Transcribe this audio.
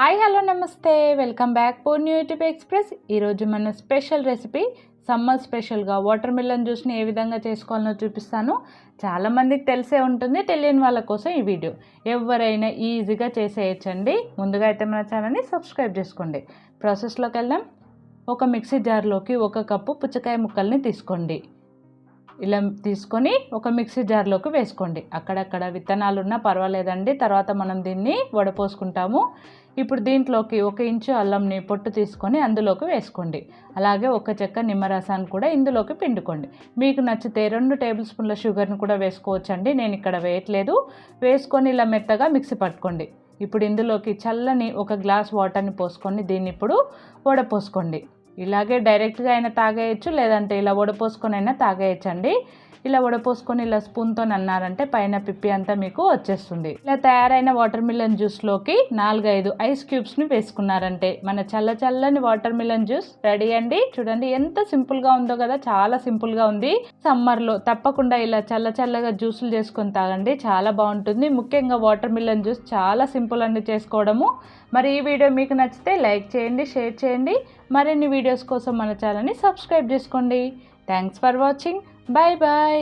Hi hello నమస్తే. Welcome back. Purni YouTube express. ఈరోజు మన స్పెషల్ రెసిపీ సమ్మర్ స్పెషల్గా వాటర్ మిలన్ జ్యూస్ని ఏ విధంగా చేసుకోవాలో చూపిస్తాను. చాలామందికి తెలిసే ఉంటుంది తెలియని వాళ్ళ కోసం ఈ వీడియో. ఎవరైనా ఈజీగా చేసేయచ్చండి. ముందుగా అయితే మన ఛానల్ని సబ్స్క్రైబ్ చేసుకోండి. ప్రాసెస్లోకి వెళ్దాం. ఒక మిక్సీ జార్లోకి ఒక కప్పు పుచ్చకాయ ముక్కల్ని తీసుకోండి. ఇలా తీసుకొని ఒక మిక్సీ జార్లోకి వేసుకోండి. అక్కడక్కడ విత్తనాలు ఉన్నా పర్వాలేదండి. తర్వాత మనం దీన్ని వడపోసుకుంటాము. ఇప్పుడు దీంట్లోకి ఒక ఇంచు అల్లంని పొట్టు తీసుకొని అందులోకి వేసుకోండి. అలాగే ఒక చెక్క నిమ్మరసాన్ని కూడా ఇందులోకి పిండుకోండి. మీకు నచ్చితే రెండు టేబుల్ స్పూన్ల షుగర్ని కూడా వేసుకోవచ్చండి. నేను ఇక్కడ వేయట్లేదు. వేసుకొని ఇలా మెత్తగా మిక్సీ పట్టుకోండి. ఇప్పుడు ఇందులోకి చల్లని ఒక గ్లాస్ వాటర్ని పోసుకొని దీన్ని ఇప్పుడు వడపోసుకోండి. ఇలాగే డైరెక్ట్గా అయినా తాగేయచ్చు లేదంటే ఇలా వడపోసుకొని అయినా తాగేయచ్చండి. ఇలా వడపోసుకొని ఇలా స్పూన్తో అన్నారంటే పైన పిప్పి అంతా మీకు వచ్చేస్తుంది. ఇలా తయారైన వాటర్ మిలన్ జ్యూస్లోకి నాలుగైదు ఐస్ క్యూబ్స్ని వేసుకున్నారంటే మన చల్ల చల్లని వాటర్ మిలన్ జ్యూస్ రెడీ అండి. చూడండి ఎంత సింపుల్గా ఉందో కదా చాలా సింపుల్గా ఉంది. సమ్మర్లో తప్పకుండా ఇలా చల్ల చల్లగా జ్యూసులు చేసుకొని తాగండి చాలా బాగుంటుంది. ముఖ్యంగా వాటర్ మిలన్ జ్యూస్ చాలా సింపుల్ అండి చేసుకోవడము. మరి ఈ వీడియో మీకు నచ్చితే లైక్ చేయండి షేర్ చేయండి. మరిన్ని వీడియోస్ కోసం మన ఛానల్ని సబ్స్క్రైబ్ చేసుకోండి. Thanks for watching bye bye